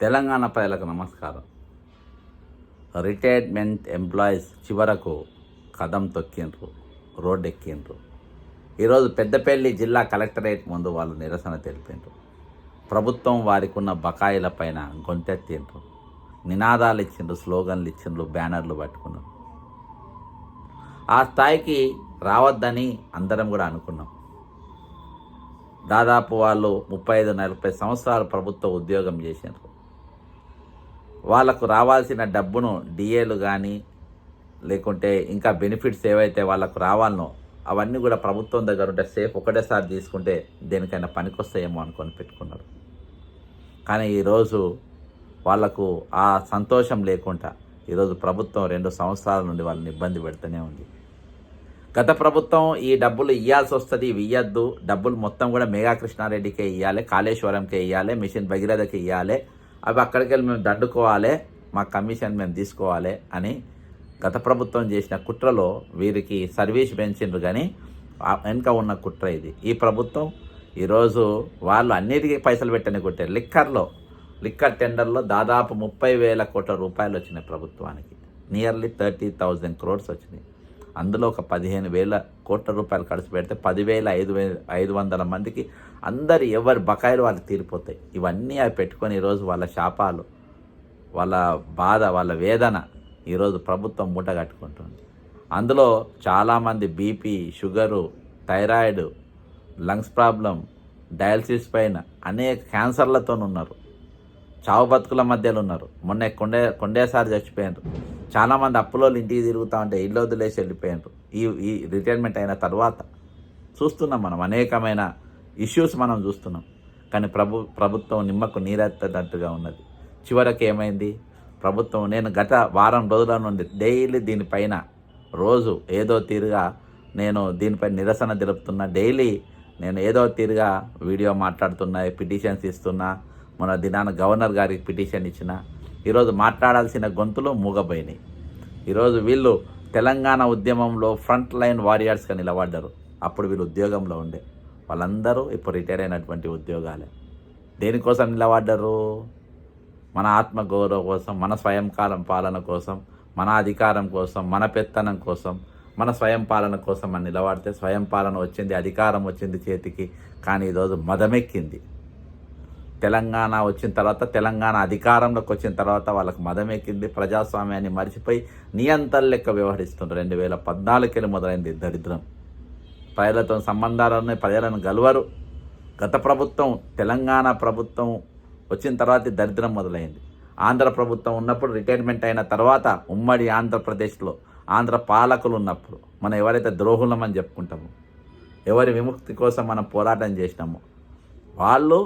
తెలంగాణ ప్రజలకు నమస్కారం. Retirement employees చివరకు కదం తొక్కిండ్రు రోడ్డు ఎక్కిండ్రు ఈరోజు పెద్దపల్లి జిల్లా కలెక్టరేట్ ముందు వాళ్ళు నిరసన తెలిపిండ్రు. ప్రభుత్వం వారికి ఉన్న బకాయిల పైన గొంతెత్తిండ్రు. నినాదాలు ఇచ్చిండ్రు స్లోగన్లు ఇచ్చిండ్రు బ్యానర్లు పట్టుకున్నారు. ఆ స్థాయికి రావద్దని అందరం కూడా అనుకున్నాం. దాదాపు వాళ్ళు ముప్పై ఐదు నలభై సంవత్సరాలు ప్రభుత్వ ఉద్యోగం చేసినారు వాళ్ళకు రావాల్సిన డబ్బును డిఏలు కానీ లేకుంటే ఇంకా బెనిఫిట్స్ ఏవైతే వాళ్ళకు రావాలనో అవన్నీ కూడా ప్రభుత్వం దగ్గర ఉంటే సేఫ్ ఒకటేసారి తీసుకుంటే దేనికైనా పనికొస్తాయేమో అనుకొని పెట్టుకున్నారు. కానీ ఈరోజు వాళ్ళకు ఆ సంతోషం లేకుండా ఈరోజు ప్రభుత్వం రెండు సంవత్సరాల నుండి వాళ్ళని ఇబ్బంది పెడుతూనే ఉంది. గత ప్రభుత్వం ఈ డబ్బులు ఇవ్వాల్సి వస్తుంది ఇవి ఇవ్వద్దు డబ్బులు మొత్తం కూడా మేఘా కృష్ణారెడ్డికే ఇవ్వాలి కాళేశ్వరంకే ఇవ్వాలి మిషన్ భగీరథకి ఇవ్వాలి అవి అక్కడికి వెళ్ళి మేము దండుకోవాలి మా కమిషన్ మేము తీసుకోవాలి అని గత ప్రభుత్వం చేసిన కుట్రలో వీరికి సర్వీస్ పెంచిండ్రు కానీ వెనుక ఉన్న కుట్ర ఇది. ఈ ప్రభుత్వం ఈరోజు వాళ్ళు అన్నిటికీ పైసలు పెట్టని కొట్టారు. లిక్కర్లో లిక్కర్ టెండర్లో దాదాపు ముప్పై వేల కోట్ల రూపాయలు వచ్చినాయి ప్రభుత్వానికి. నియర్లీ థర్టీ థౌజండ్ క్రోడ్స్ వచ్చినాయి. అందులో ఒక పదిహేను వేల కోట్ల రూపాయలు ఖర్చు పెడితే పదివేల ఐదు వేల ఐదు వందల మందికి అందరు ఎవరి బకాయిలు వాళ్ళు తీరిపోతాయి. ఇవన్నీ అవి పెట్టుకొని ఈరోజు వాళ్ళ శాపాలు వాళ్ళ బాధ వాళ్ళ వేదన ఈరోజు ప్రభుత్వం మూట కట్టుకుంటుంది. అందులో చాలామంది BP sugar thyroid lungs problem dialysis పైన అనేక క్యాన్సర్లతో ఉన్నారు. చావు బతుకుల మధ్యలో ఉన్నారు. మొన్న కొండే కొండేసారి చచ్చిపోయారు చాలామంది అప్పులో ఇంటికి తిరుగుతా ఉంటే ఇల్లు వదిలేసి వెళ్ళిపోయారు ఈ ఈ రిటైర్మెంట్ అయిన తర్వాత చూస్తున్నాం మనం అనేకమైన ఇష్యూస్ మనం చూస్తున్నాం. కానీ ప్రభు ప్రభుత్వం నిమ్మకు నీరెత్తనట్టుగా ఉన్నది. చివరకు ఏమైంది? ప్రభుత్వం నేను గత వారం రోజుల నుండి డైలీ దీనిపైన రోజు ఏదో తీరుగా నేను దీనిపై నిరసన తెలుపుతున్నా. డైలీ నేను ఏదో తీరుగా వీడియో మాట్లాడుతున్నా పిటిషన్స్ ఇస్తున్నా. మన దినాన గవర్నర్ గారికి పిటిషన్ ఇచ్చిన. ఈరోజు మాట్లాడాల్సిన గొంతులు మూగపోయినాయి ఈరోజు వీళ్ళు తెలంగాణ ఉద్యమంలో ఫ్రంట్ లైన్ వారియర్స్గా నిలబడ్డారు. అప్పుడు వీళ్ళు ఉద్యోగంలో ఉండే. వాళ్ళందరూ ఇప్పుడు రిటైర్ అయినటువంటి ఉద్యోగాలే. దేనికోసం నిలబడ్డరు? మన ఆత్మగౌరవం కోసం మన స్వయంకాలం పాలన కోసం మన అధికారం కోసం మన పెత్తనం కోసం మన స్వయం పాలన కోసం అని నిలబడితే స్వయం పాలన వచ్చింది అధికారం వచ్చింది చేతికి కానీ ఈరోజు మదమెక్కింది. తెలంగాణ వచ్చిన తర్వాత తెలంగాణ అధికారంలోకి వచ్చిన తర్వాత వాళ్ళకి మదం ఎక్కింది ప్రజాస్వామ్యాన్ని మర్చిపోయి నియంత్రణ లెక్క వ్యవహరిస్తుంటారు రెండు వేల పద్నాలుగుకెళ్ళి మొదలైంది దరిద్రం. ప్రజలతో సంబంధాలు ఉన్నాయి ప్రజలను గలవరు. గత ప్రభుత్వం తెలంగాణ ప్రభుత్వం వచ్చిన తర్వాత దరిద్రం మొదలైంది. ఆంధ్ర ప్రభుత్వం ఉన్నప్పుడు రిటైర్మెంట్ అయిన తర్వాత ఉమ్మడి ఆంధ్రప్రదేశ్లో ఆంధ్ర పాలకులు ఉన్నప్పుడు మనం ఎవరైతే ద్రోహులమని చెప్పుకుంటామో ఎవరి విముక్తి కోసం మనం పోరాటం చేసినామో వాళ్ళు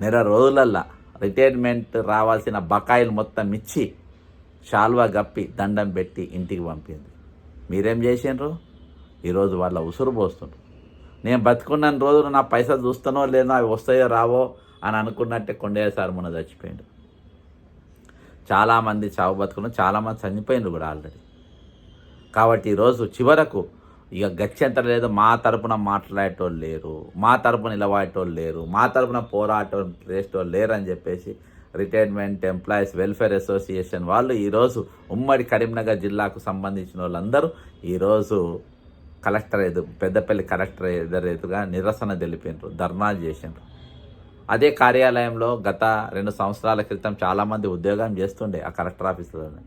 నెల రోజులల్లా రిటైర్మెంట్ రావాల్సిన బకాయిలు మొత్తం ఇచ్చి శాల్వా గప్పి దండం పెట్టి ఇంటికి పంపింది. మీరేం చేసిండ్రు ఈరోజు వాళ్ళ ఉసురు పోస్తుండ్రు. నేను బతుకున్న రోజులు నా పైసలు చూస్తానో లేదో అవి వస్తాయో రావో అని అనుకున్నట్టే కొండయ్య సార్ మొన్న చచ్చిపోయిండు. చాలామంది చావు బతుకులు చాలామంది చనిపోయిండ్రు కూడా ఆల్రెడీ. కాబట్టి ఈరోజు చివరకు ఇక గత్యంతరం లేదు మా తరపున మాట్లాడేటోళ్ళు లేరు మా తరపున నిలబడేటోళ్ళు లేరు మా తరపున పోరాటం చేసేటోళ్ళు లేరు అని చెప్పేసి రిటైర్మెంట్ ఎంప్లాయీస్ వెల్ఫేర్ అసోసియేషన్ వాళ్ళు ఈరోజు ఉమ్మడి కరీంనగర్ జిల్లాకు సంబంధించిన వాళ్ళందరూ ఈరోజు కలెక్టర్ ఎదు పెద్దపల్లి కలెక్టర్ ఎదురెదురుగా నిరసన తెలిపినారు ధర్నాలు చేసిండ్రు అదే కార్యాలయంలో గత రెండు సంవత్సరాల క్రితం చాలామంది ఉద్యోగం చేస్తుండే ఆ కలెక్టర్ ఆఫీసులోనే.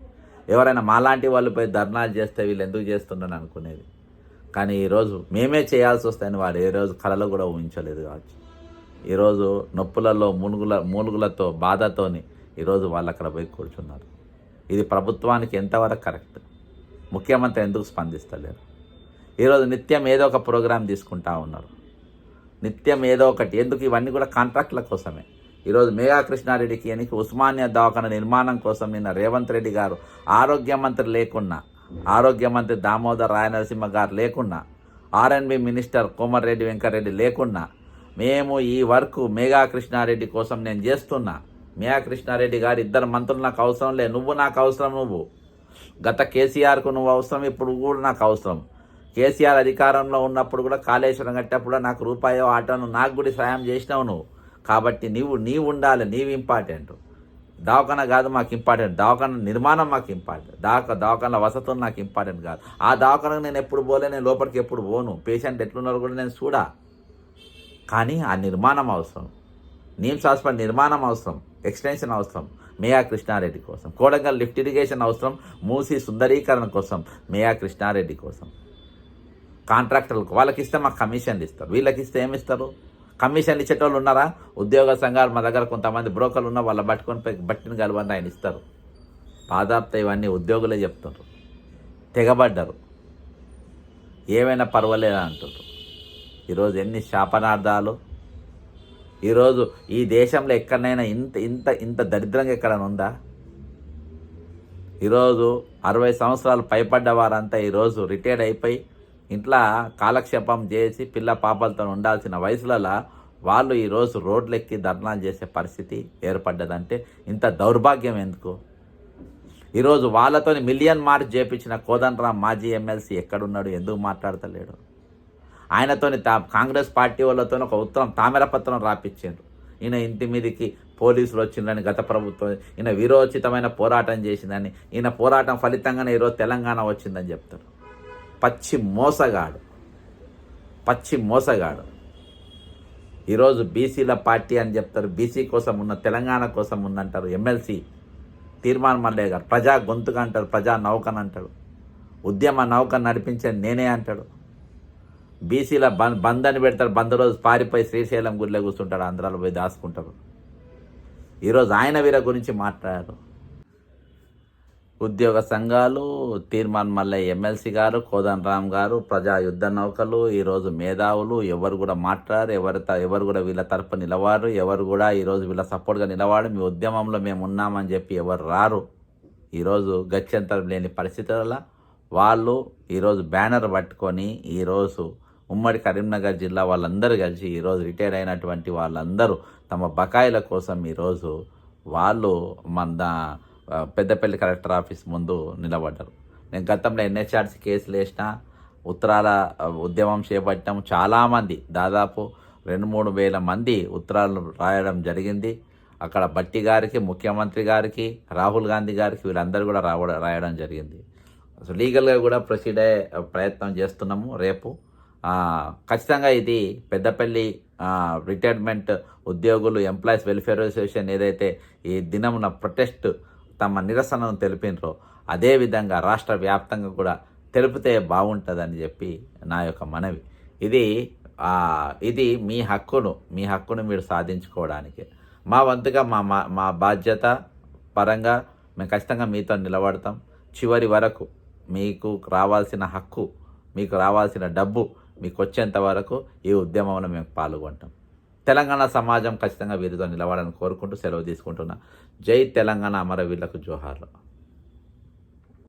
ఎవరైనా మాలాంటి వాళ్ళు పోయి ధర్నాలు చేస్తే వీళ్ళు ఎందుకు చేస్తుండని అనుకునేది. కానీ ఈరోజు మేమే చేయాల్సి వస్తాయని వాడు ఏ రోజు కళలో కూడా ఊహించలేదు కావచ్చు. ఈరోజు నొప్పులలో మునుగుల మూలుగులతో బాధతోని ఈరోజు వాళ్ళు అక్కడ పోయి కూర్చున్నారు. ఇది ప్రభుత్వానికి ఎంతవరకు కరెక్ట్? ముఖ్యమంత్రి ఎందుకు స్పందిస్తలేరు? ఈరోజు నిత్యం ఏదో ఒక ప్రోగ్రాం తీసుకుంటా ఉన్నారు. నిత్యం ఏదో ఒకటి. ఎందుకు? ఇవన్నీ కూడా కాంట్రాక్ట్ల కోసమే. ఈరోజు మేఘా కృష్ణారెడ్డికి ఎనికి ఉస్మానియా దవాఖాన నిర్మాణం కోసం నిన్న రేవంత్ రెడ్డి గారు ఆరోగ్య మంత్రి లేకున్నా ఆరోగ్య మంత్రి దామోదర్ రాయనరసింహ గారు లేకున్నా ఆర్ఎన్బి మినిస్టర్ కోమరెడ్డి వెంకరెడ్డి లేకున్నా మేము ఈ వర్క్ మేఘా కృష్ణారెడ్డి కోసం నేను చేస్తున్నా. మేఘా కృష్ణారెడ్డి గారు ఇద్దరు మంత్రులు నాకు అవసరం లే. నువ్వు నాకు అవసరం నువ్వు. గత కేసీఆర్కు నువ్వు అవసరం ఇప్పుడు కూడా నాకు అవసరం. కేసీఆర్ అధికారంలో ఉన్నప్పుడు కూడా కాళేశ్వరం కట్టేప్పుడు నాకు రూపాయో ఆటోను నాకు కూడా సాయం చేసినావు నువ్వు. కాబట్టి నీవు నీవు ఉండాలి నీవు ఇంపార్టెంట్ దవాఖాన కాదు మాకు ఇంపార్టెంట్ దవాఖాన నిర్మాణం మాకు ఇంపార్టెంట్ దాకా దవాఖాన వసతులు నాకు ఇంపార్టెంట్ కాదు. ఆ దవాఖానకు నేను ఎప్పుడు పోలే నేను లోపలికి ఎప్పుడు పోను. పేషెంట్ ఎట్లున్నారో కూడా నేను చూడా. కానీ ఆ నిర్మాణం అవసరం. నీమ్స్ హాస్పిటల్ నిర్మాణం అవసరం. ఎక్స్టెన్షన్ అవసరం. మేయా కృష్ణారెడ్డి కోసం. కోడంగల్ లిఫ్ట్ ఇరిగేషన్ అవసరం. మూసి సుందరీకరణ కోసం. మేయా కృష్ణారెడ్డి కోసం. కాంట్రాక్టర్లకు వాళ్ళకి ఇస్తే మాకు కమిషన్లు ఇస్తారు. వీళ్ళకి ఇస్తే ఏమి ఇస్తారు కమిషన్ ఇచ్చేటోళ్ళు ఉన్నారా? ఉద్యోగ సంఘాలు మా దగ్గర కొంతమంది బ్రోకర్లు ఉన్నా వాళ్ళ పట్టుకొని పోయి బట్టిన కలవని ఆయన ఇస్తారు. పాదాప్త ఇవన్నీ ఉద్యోగులే చెప్తుండ్రు తెగబడ్డారు. ఏమైనా పర్వాలేదు అంటారు. ఈరోజు ఎన్ని శాపనార్థాలు. ఈరోజు ఈ దేశంలో ఎక్కడైనా ఇంత ఇంత ఇంత దరిద్రంగా ఎక్కడైనా ఉందా? ఈరోజు అరవై సంవత్సరాలు పైపడ్డ వారంతా ఈరోజు రిటైర్డ్ అయిపోయి ఇంట్లో కాలక్షేపం చేసి పిల్ల పాపలతో ఉండాల్సిన వయసులలో వాళ్ళు ఈరోజు రోడ్లెక్కి ధర్నాలు చేసే పరిస్థితి ఏర్పడ్డదంటే ఇంత దౌర్భాగ్యం ఎందుకు? ఈరోజు వాళ్ళతోని మిలియన్ మార్క్ చేపించిన కోదండరామ్ మాజీ ఎమ్మెల్సీ ఎక్కడున్నాడు? ఎందుకు మాట్లాడతలేడు? ఆయనతోని తా కాంగ్రెస్ పార్టీ వాళ్ళతో ఒక ఉత్తరం తామెరపత్రం రాపిచ్చిండ్రు. ఈయన ఇంటి మీదకి పోలీసులు వచ్చిందని గత ప్రభుత్వం ఈయన వీరోచితమైన పోరాటం చేసిందని ఈయన పోరాటం ఫలితంగానే ఈరోజు తెలంగాణ వచ్చిందని చెప్తారు. పచ్చి మోసగాడు. పచ్చి మోసగాడు. ఈరోజు బీసీల పార్టీ అని చెప్తారు. బీసీ కోసం ఉన్న తెలంగాణ కోసం ఉందంటారు ఎమ్మెల్సీ తీర్మానం మల్లయ్య గారు ప్రజా గొంతుగా అంటారు ప్రజా నౌకన్ అంటాడు. ఉద్యమ నౌక నడిపించే నేనే అంటాడు. బీసీల బంద్ బంద్ అని పెడతారు బంద్ రోజు పారిపోయి శ్రీశైలం గుడిలో కూర్చుంటాడు. ఆంధ్రాలో పోయి దాచుకుంటారు ఈరోజు ఆయన వీర గురించి మాట్లాడారు. ఉద్యోగ సంఘాలు తీర్మాన్ మల్లయ్య ఎమ్మెల్సీ గారు కోదన్ రామ్ గారు ప్రజా యుద్ధ నౌకలు ఈరోజు మేధావులు ఎవరు కూడా మాట్లాడారు ఎవరు ఎవరు కూడా వీళ్ళ తరపు నిలవారు ఎవరు కూడా ఈరోజు వీళ్ళ సపోర్ట్గా నిలవాడు మీ ఉద్యమంలో మేము ఉన్నామని చెప్పి ఎవరు రారు. ఈరోజు గత్యంతరం లేని పరిస్థితులలో వాళ్ళు ఈరోజు బ్యానర్ పట్టుకొని ఈరోజు ఉమ్మడి కరీంనగర్ జిల్లా వాళ్ళందరూ కలిసి ఈరోజు రిటైర్ అయినటువంటి వాళ్ళందరూ తమ బకాయిల కోసం ఈరోజు వాళ్ళు మన దా- పెద్దపల్లి కలెక్టర్ ఆఫీస్ ముందు నిలబడ్డారు. నేను గతంలో ఎన్హెచ్ఆర్సీ కేసులు వేసిన ఉత్తరాల ఉద్యమం చేపట్టాము చాలామంది దాదాపు రెండు మూడు వేల మంది ఉత్తరాలు రాయడం జరిగింది. అక్కడ బట్టి గారికి ముఖ్యమంత్రి గారికి రాహుల్ గాంధీ గారికి వీళ్ళందరూ కూడా రావడం రాయడం జరిగింది. సో లీగల్గా కూడా ప్రొసీడ్ అయ్యే ప్రయత్నం చేస్తున్నాము రేపు. ఖచ్చితంగా ఇది పెద్దపల్లి రిటైర్మెంట్ ఉద్యోగులు ఎంప్లాయీస్ వెల్ఫేర్ అసోసియేషన్ ఏదైతే ఈ దినమున ప్రొటెస్ట్ తమ నిరసనను తెలిపినరో అదేవిధంగా రాష్ట్ర వ్యాప్తంగా కూడా తెలిపితే బాగుంటుందని చెప్పి నా యొక్క మనవి. ఇది ఇది మీ హక్కును మీ హక్కును మీరు సాధించుకోవడానికి. మా వంతుగా మా మా- మా బాధ్యత పరంగా మేము ఖచ్చితంగా మీతో నిలబడతాం. చివరి వరకు మీకు రావాల్సిన హక్కు మీకు రావాల్సిన డబ్బు మీకు వచ్చేంత వరకు ఈ ఉద్యమంలో మేము పాల్గొంటాం. తెలంగాణ సమాజం ఖచ్చితంగా వీరితో నిలవాలని కోరుకుంటూ సెలవు తీసుకుంటున్నా. జై తెలంగాణ అమరవీరులకు జోహార్లు.